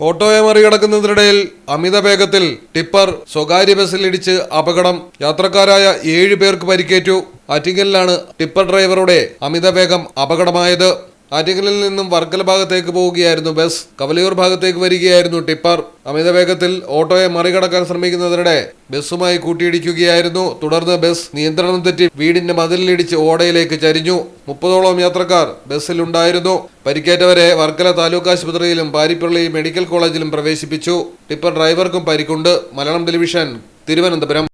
ഓട്ടോയെ മറികടക്കുന്നതിനിടയിൽ അമിത വേഗത്തിൽ ടിപ്പർ സ്വകാര്യ ബസ്സിൽ ഇടിച്ച് അപകടം. യാത്രക്കാരായ ഏഴ് പേർക്ക് പരിക്കേറ്റു. ആറ്റിങ്ങലിലാണ് ടിപ്പർ ഡ്രൈവറുടെ അമിത വേഗം അപകടമായത്. ആറ്റിങ്ങലിൽ നിന്നും വർക്കല ഭാഗത്തേക്ക് പോവുകയായിരുന്നു ബസ്. കവലിയൂർ ഭാഗത്തേക്ക് വരികയായിരുന്നു ടിപ്പർ. അമിത വേഗത്തിൽ ഓട്ടോയെ മറികടക്കാൻ ശ്രമിക്കുന്നതിനിടെ ബസ്സുമായി കൂട്ടിയിടിക്കുകയായിരുന്നു. തുടർന്ന് ബസ് നിയന്ത്രണം തെറ്റി വീടിന്റെ മതിലിടിച്ച് ഓടയിലേക്ക് ചരിഞ്ഞു. മുപ്പതോളം യാത്രക്കാർ ബസ്സിലുണ്ടായിരുന്നു. പരിക്കേറ്റവരെ വർക്കല താലൂക്ക് ആശുപത്രിയിലും പാരിപ്പള്ളി മെഡിക്കൽ കോളേജിലും പ്രവേശിപ്പിച്ചു. ടിപ്പർ ഡ്രൈവർക്കും പരിക്കുണ്ട്. മലയാളം ടെലിവിഷൻ തിരുവനന്തപുരം.